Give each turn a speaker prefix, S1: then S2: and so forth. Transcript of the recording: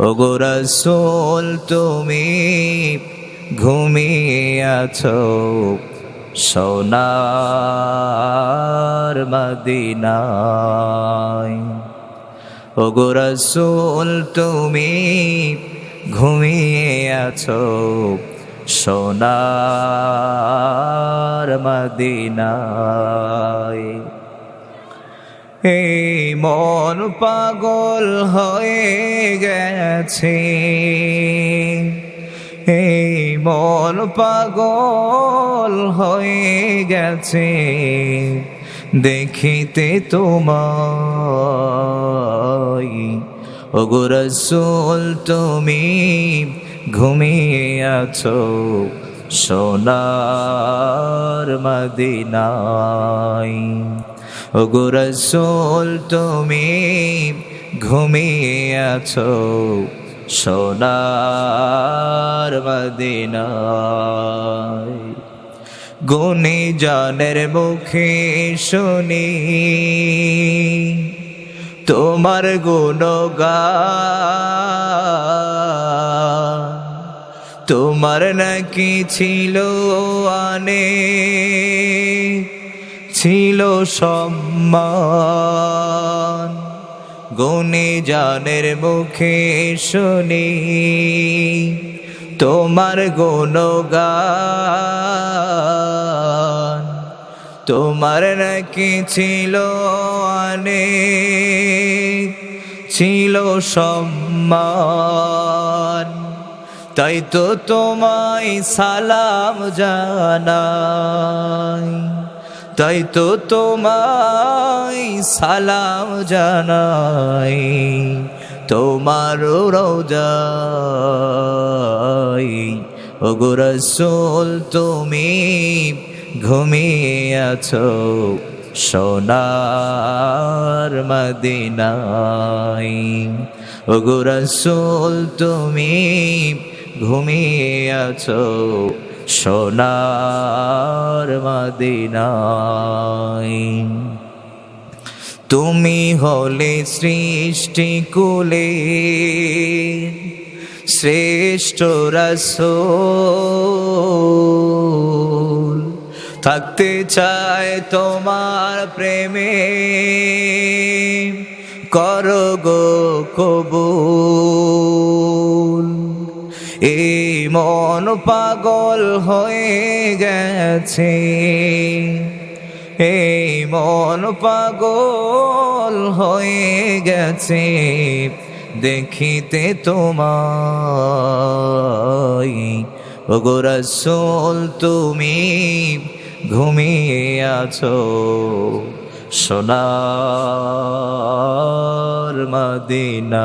S1: ওগরসোল তুমি ঘুমিয়ে আছো সোনার মদিনায়। ওগরসোল তুমি ঘুমিয়ে আছো সোনার মদিনায়। এই মন পাগল হয়ে গেছে। এই মন পাগল হয়ে গেছে। দেখিতে তোমায়। ওগো রসুল, তুমি ঘুমিয়ে আছো সোনার মদিনাই ওগো রসুল, তুমি ঘুমিয়ে আছো সোনার মদিনায়। গুণী জানের মুখে শুনি, তোমার গুণগান তোমার নাকি ছিল আনে? ছিল সম্মান। গুণে জানের মুখে শুনি, তোমার গুণগান। তোমার নাকি ছিল আনে? ছিল সম্মান। তাই তো তোমায় সালাম জানাই, তাই তো তোমায় সালাম জানাই, তোমার রোজাই ওগো রসুল, তুমি ঘুমিয়ে আছো সোনার মদিনাই ওগো রসুল, তুমি ঘুমিয়ে আছো সোনার মদিনাই তুমি হলে সৃষ্টি কুলে, শ্রেষ্ঠ রসোল। থাকতে চায় তোমার প্রেমে, করো গো কবুল। এই মন পাগল হয়ে গেছে। এই মন পাগল হয়ে গেছে, দেখিতে তোমায়। ওগো রসুল, তুমি ঘুমিয়ে আছো। সোনার মদিনায়